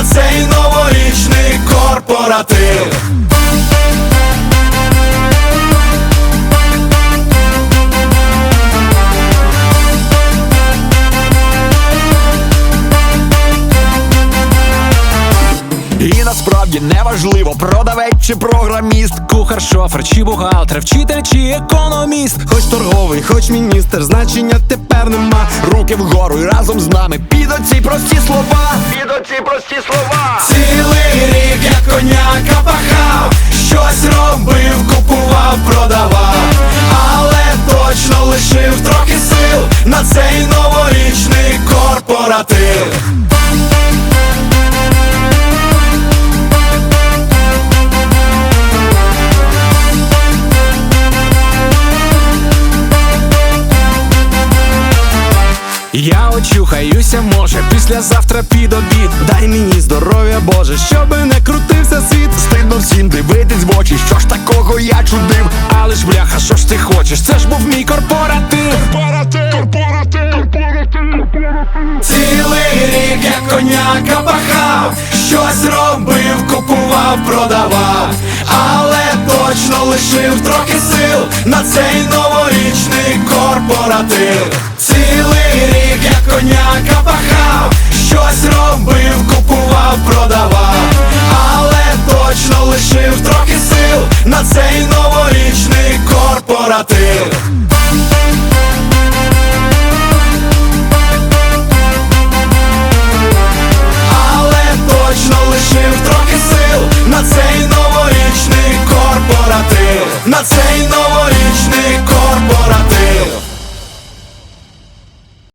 На цей новорічний корпоратив. І насправді неважливо, продавець чи програміст. Кухар, шофер, чи бухгалтер, вчитель чи економіст Хоч торговий, хоч міністр, значення тепер нема. Руки вгору і разом з нами підуть ці прості слова. Підуть ці прості слова. Цілий рік я коняка пахав, щось робив, купував, продавав, але точно лишив трохи сил на цей новорічний корпоратив. Я очухаюся, може, післязавтра під обід Дай мені здоров'я, Боже, щоби не крутився світ. Стидно всім дивитись в очі, що ж такого я чудив. Але ж бляха, що ж ти хочеш? Це ж був мій корпоратив Цілий рік я коняка пахав, щось робив, купував, продавав, але точно лишив трохи сил на цей новорічний корпоратив. лишив трохи сил на цей новорічний корпоратив. Але точно лишив трохи сил на цей новорічний корпоратив. На цей